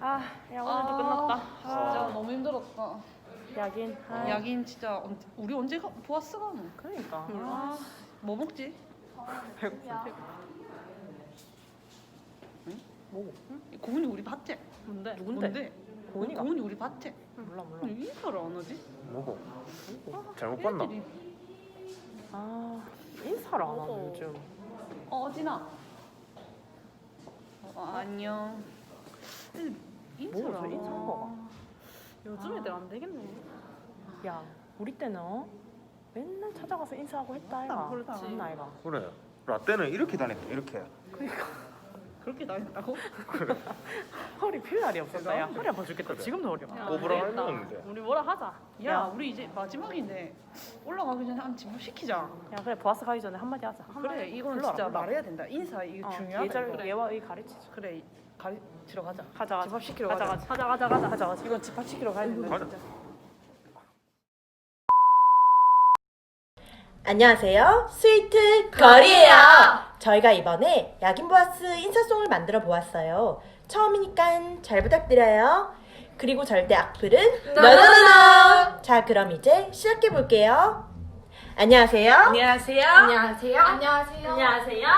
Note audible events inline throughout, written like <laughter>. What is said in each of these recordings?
아, 야 오늘도 아, 끝났다. 진짜 아, 너무 힘들었다. 야긴. 아, 야긴 진짜 언- 우리 언제 가, 보았어? 그러니까. 아, 뭐 먹지? 배고프다. 뭐? 고은이 우리 봤지? 뭔데? 뭔데? 고은이가? 고은이 우리 봤지? 몰라 몰라. 왜 인사를 안 하지? 뭐고? 잘못 봤나? 애들이- 아 인사를 안 하네 요즘. 어, 진아. 어, 안녕. 애들 인사를 뭐, 안 인사 한. 거가? 요즘 애들 안 되겠네. 야 우리 때는 어? 맨날 찾아가서 인사하고 했다 아이가. 그렇지. 응, 아이가. 그래. 라떼는 이렇게 다녔다. 이렇게. 그 렇게 다녔다고? <laughs> 허리 필 날이 없었다. 야. 허리 아파 죽겠다. 그래. 지금도 허리 야, 아파. 꼬부랑 되겠다. 했는데. 우리 뭐라 하자. 야, 야. 우리 이제 마지막인데 올라가기 전에 한 집합 시키자. 야 그래 보아스 가기 전에 한마디 하자. 그래, 이거는 불러라, 진짜 불러라. 말해야 된다. 인사 이거 어, 중요하다. 예절 이거. 예와 의 가르치자. 그래, 가르치러 가자. 가자 가자. 집합 시키러 가자 가자. 가자 가자 가자 가자 가자. 이건 집합 시키러 가야 된다. 가자. 진짜. 안녕하세요. 스위트 걸이에요. 저희가 이번에 야긴보아스 인사송을 만들어 보았어요. 처음이니까 잘 부탁드려요. 그리고 절대 악플은 노노노노. 자, 그럼 이제 시작해 볼게요. 안녕하세요. 안녕하세요. 안녕하세요. 안녕하세요. 안녕하세요.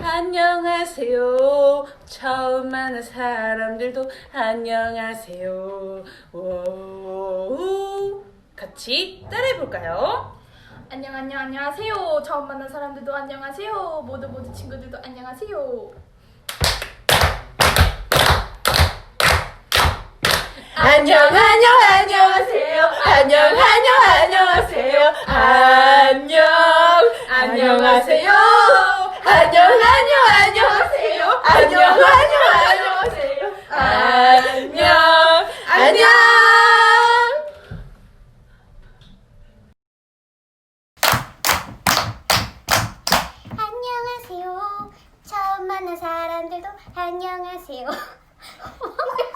안녕하세요. 처음 만난 사람들도 안녕하세요. 오, 같이 따라해 볼까요? 안녕 안녕 안녕하세요. 처음 만난 사람들도 안녕하세요. 모두 모두 친구들도 안녕하세요. 안녕 안녕 안녕하세요 안녕 안녕 안녕하세요 안녕 안녕하세요. 처음 만난 사람들도 안녕하세요. <laughs> <laughs>